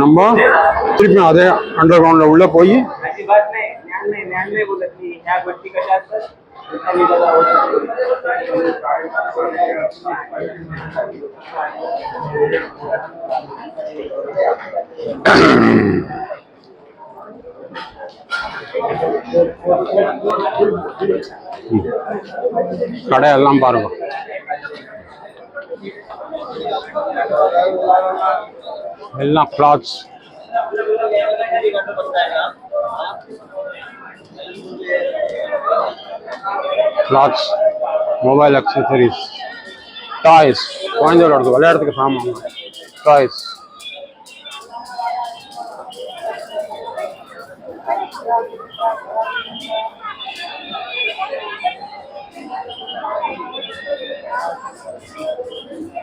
நம்ம திருப்பி அதே அண்டர் கிரவுண்டில் உள்ளே போய் கடையெல்லாம் பாருங்க. எல்லாம் clothes clothes mobile accessories toys குழந்தைகளோட விளையாடுறதுக்கு சாமான் டாய்ஸ்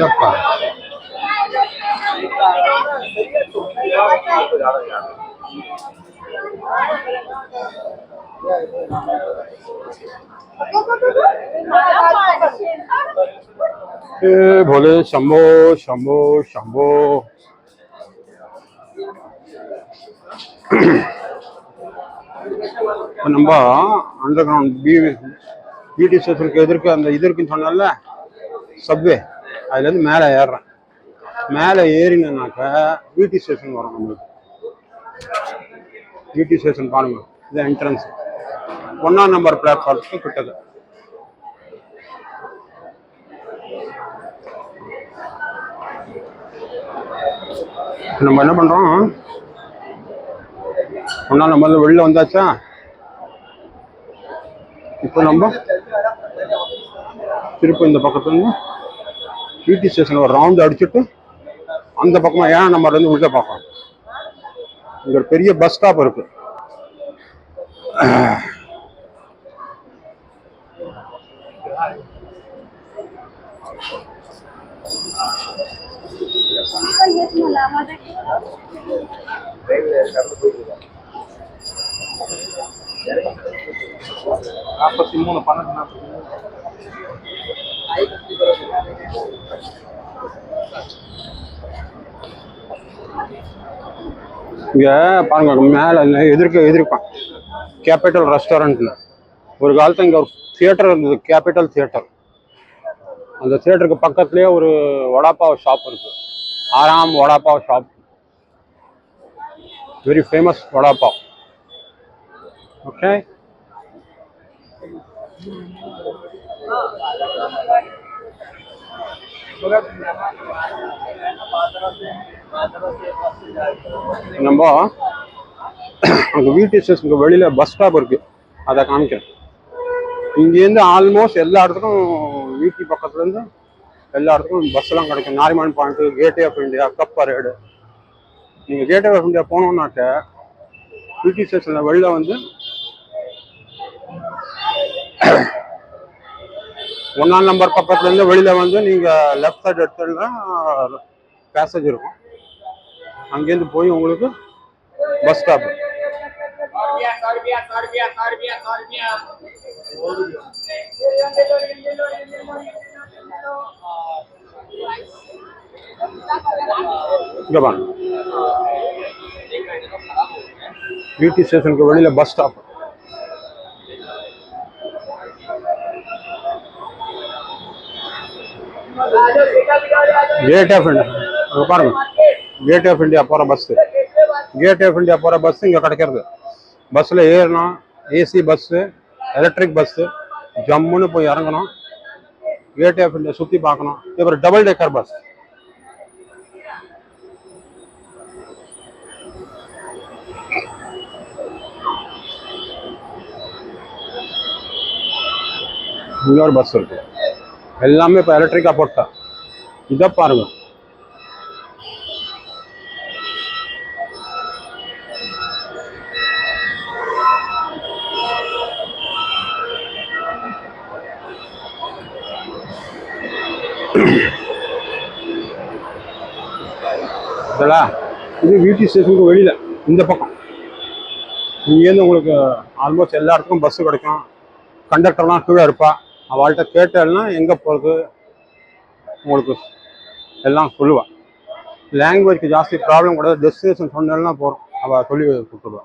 ಯಪ್ಪ हे भोले शंभो शंभो शंभो இப்போ நம்ம அண்டர் கிரவுண்ட் பி பிடி ஸ்டேஷனுக்கு எதிர்க்க அந்த இது இருக்குன்னு சொன்னால சப்வே அதுலேருந்து மேலே ஏறுறேன். மேலே ஏறினேனாக்கா பிடி ஸ்டேஷன் வரும் நம்மளுக்கு. பிடி ஸ்டேஷன் பாருங்க இது என்ட்ரன்ஸ் ஒன்றாம் நம்பர் பிளாட்ஃபார்முக்கு கிட்டது. நம்ம என்ன பண்ணுறோம் ஒன்றா நம்ம வெளில வந்தாச்சா? இப்போ நம்ம திருப்பி இந்த பக்கத்துலேருந்து பிடி ஸ்டேஷன் ஒரு ரவுண்ட் அடிச்சுட்டு அந்த பக்கமாக ஏன் நம்ம வந்து உள்ள பார்க்கலாம். இங்கே ஒரு பெரிய பஸ் ஸ்டாப் இருக்கு. நாற்பத்தி மூணு பன்னெண்டு நாற்பத்தி மூணு. இங்கே பாருங்க மேலே எதிர்க்க எதிர்ப்பான். கேபிட்டல் ரெஸ்டாரண்ட்ல ஒரு காலத்துல இங்கே ஒரு தியேட்டர் இருந்தது கேபிட்டல் தியேட்டர் அந்த தியேட்டருக்கு பக்கத்துலேயே ஒரு வடாப்பாவ் ஷாப் இருக்கு. ஆறாம் vada pav shop very famous vada pav. Okay நம்ம அங்கே வீட்டு ஸ்டேஷனுக்கு வெளியில் பஸ் ஸ்டாப் இருக்கு. அதை காமிக்கிறேன். இங்கேருந்து ஆல்மோஸ்ட் எல்லா இடத்துக்கும் வீட்டு பக்கத்துலேருந்து எல்லா இடத்துக்கும் பஸ்ஸெல்லாம் கிடைக்கும். Nariman Point Gateway of India Cuffe Parade நீங்கள் கேட்டே ஆஃப் இந்தியா போனோம்னாக்க வீட்டு ஸ்டேஷனில் வெளில வந்து ஒன்றாம் நம்பர் பக்கத்துலேருந்து வெளியில் வந்து நீங்கள் லெஃப்ட் சைடு எடுத்துன்னா பேசேஜ் இருக்கும். அங்கேருந்து போய் உங்களுக்கு பஸ் ஸ்டாப் இங்கே பாருங்க. பியூட்டி ஸ்டேஷனுக்கு வெளியில bus stop gate of India அங்கே பாருங்க. கேட் ஆஃப் இண்டியா போகிற பஸ்ஸு கேட் ஆஃப் இண்டியா போகிற பஸ் இங்கே கிடைக்கிறது. பஸ்ஸில் ஏறணும். ஏசி பஸ்ஸு எலக்ட்ரிக் பஸ்ஸு ஜம்முன்னு போய் இறங்கணும். கேட் ஆஃப் இண்டியா சுற்றி பார்க்கணும். இப்போ டபுள் டேக்கர் பஸ் இங்கே பஸ் இருக்குது எல்லாமே இப்போ எலக்ட்ரிக்காக போட்டா. இதை பாருங்க. இதா இது வீட்டு ஸ்டேஷனுக்கு வெளியில் இந்த பக்கம். இங்கேருந்து உங்களுக்கு ஆல்மோஸ்ட் எல்லா இடத்துக்கும் பஸ்ஸு கிடைக்கும். கண்டக்டர்லாம் கீழே இருப்பா. அவள்கிட்ட கேட்டேன்னா எங்கே போகிறது உங்களுக்கு எல்லாம் சொல்லுவாள் லாங்குவேஜ்க்கு ஜாஸ்தி ப்ராப்ளம் கிடையாது. டெஸ்டினேஷன் சொன்னா போகிறோம் அவள் சொல்லி கொடுத்துடுவா.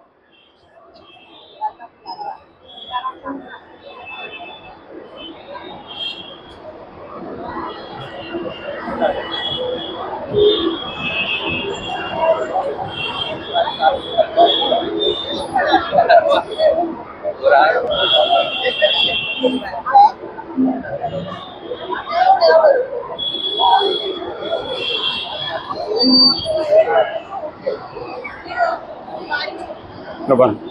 ஒரு பாருங்க Laban.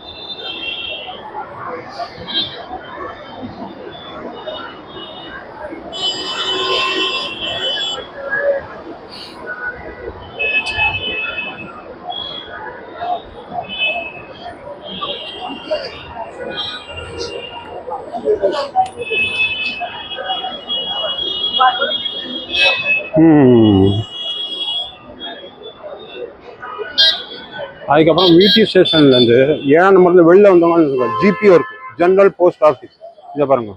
அதுக்கப்புறம் விடி ஸ்டேஷன்லேருந்து ஏழாம் நம்பர்லேருந்து வெளில வந்தவங்க ஜிபிஓ இருக்கு. ஜென்ரல் போஸ்ட் ஆஃபீஸ் இதை பாருங்க.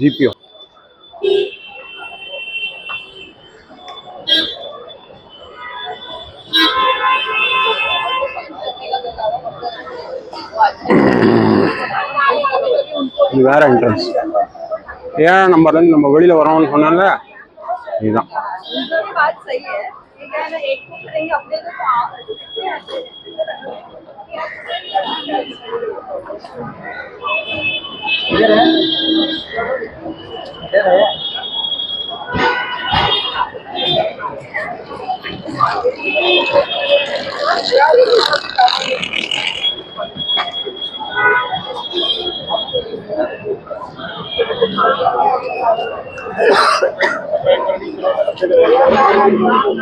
ஜிபிஓ இது வேற என்ட்ரன்ஸ் ஏழாம் நம்பர்லேருந்து நம்ம வெளியில் வரோம்னு சொன்னால இதுதான். इधर है इधर है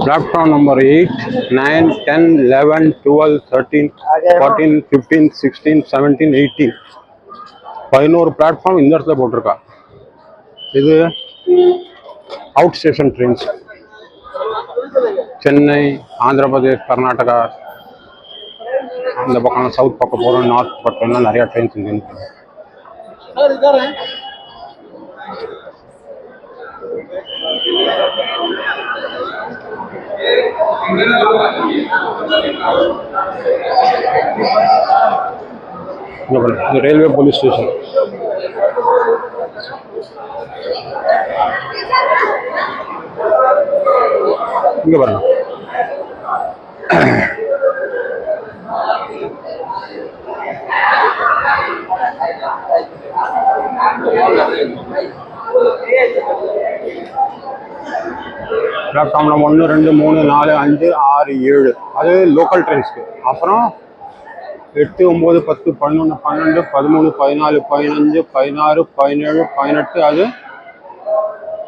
platform number eight nine ten eleven twelve thirteen fourteen fifteen sixteen seventeen eighteen பதினோரு பிளாட்ஃபார்ம் இந்த இடத்துல போட்டிருக்கா இது out station trains Chennai Andhra Pradesh Karnataka அந்த பக்கம் சவுத் பக்கம் போகிறோம் நார்த் பக்கம்லாம் நிறையா ட்ரெயின்ஸ் இங்கே இது ரயில்வே போலீஸ் ஸ்டேஷன் இங்கே பாருங்க. பிளாட்ஃபார்ம்ல ஒன்று ரெண்டு மூணு நாலு அஞ்சு ஆறு ஏழு அது லோக்கல் ட்ரெயின்ஸ்க்கு அப்புறம் எட்டு ஒம்பது பத்து பதினொன்று பன்னெண்டு பதிமூணு பதினாலு பதினஞ்சு பதினாறு பதினேழு பதினெட்டு அது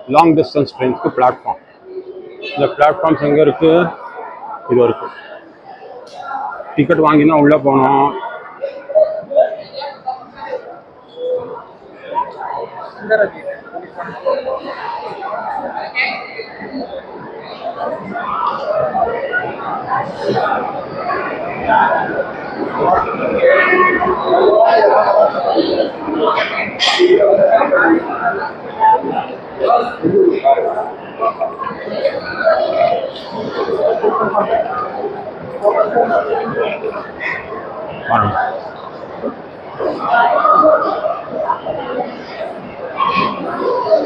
லாங் டிஸ்டன்ஸ் ட்ரெயின்ஸ்க்கு பிளாட்ஃபார்ம் இந்த பிளாட்ஃபார்ம்ஸ் எங்கே இருக்குது இது இருக்குது டிக்கெட் வாங்கி தான் உள்ளே போனோம் Money.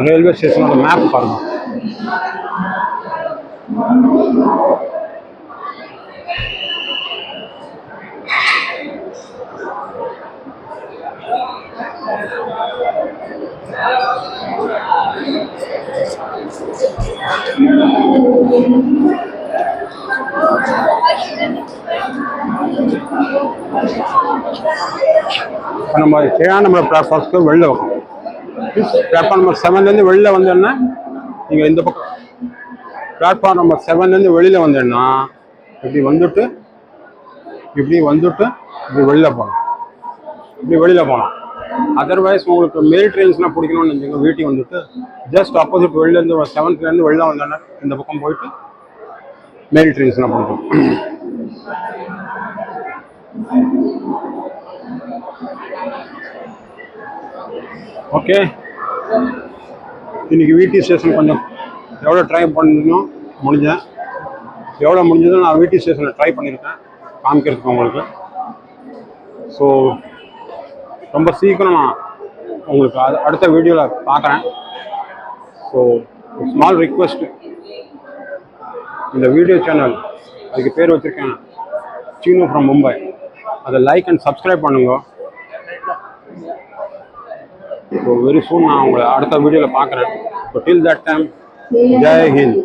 ரயில்வே ஸ்டேஷனோட மேப் பாருங்க இப்போ நம்ம திருவண்ணாமலை பிளாட்ஃபார்ம்ஸ்க்கு வெளில வைக்கணும். பிளாட்ஃபார்ம் நம்பர் செவன்லேருந்து வெளில வந்தோன்னா நீங்கள் இந்த பக்கம் பிளாட்ஃபார்ம் நம்பர் செவன்லேருந்து வெளியில் வந்தோன்னா இப்படி வந்துட்டு இப்படி வந்துட்டு இப்படி வெளியில் போகலாம் இப்படி வெளியில் போகலாம் அதர்வைஸ் உங்களுக்கு மெயில் ட்ரெயின்ஸ்லாம் பிடிக்கணும்னு நினச்சிங்க வீட்டுக்கு வந்துட்டு ஜஸ்ட் ஆப்போசிட் வெளிலேருந்து செவன்த்லேருந்து வெளில வந்தோன்னா இந்த பக்கம் போயிட்டு மெயில் ட்ரெயின்ஸ்லாம் பிடிக்கும். ஓகே இன்னைக்கு வீட்டி ஸ்டேஷன் கொஞ்சம் எவ்வளோ ட்ரை பண்ணணும் முடிஞ்சேன். எவ்வளோ முடிஞ்சதோ நான் வீட்டி ஸ்டேஷனில் ட்ரை பண்ணியிருக்கேன். காமிக்கிறதுக்கு உங்களுக்கு. ஸோ ரொம்ப சீக்கிரம் நான் உங்களுக்கு அடு- அடுத்த வீடியோவில் பார்க்குறேன் ஸோ ஸ்மால் ரிக்வெஸ்ட் இந்த வீடியோ சேனல் அதுக்கு பேர் வச்சுருக்கேன். சீனு ஃப்ரம் மும்பை அதை லைக் அண்ட் சப்ஸ்கிரைப் பண்ணுங்க. ஸோ வெரி சூன் நான் உங்களை அடுத்த வீடியோவில் பார்க்குறேன் so till that time Jai Hind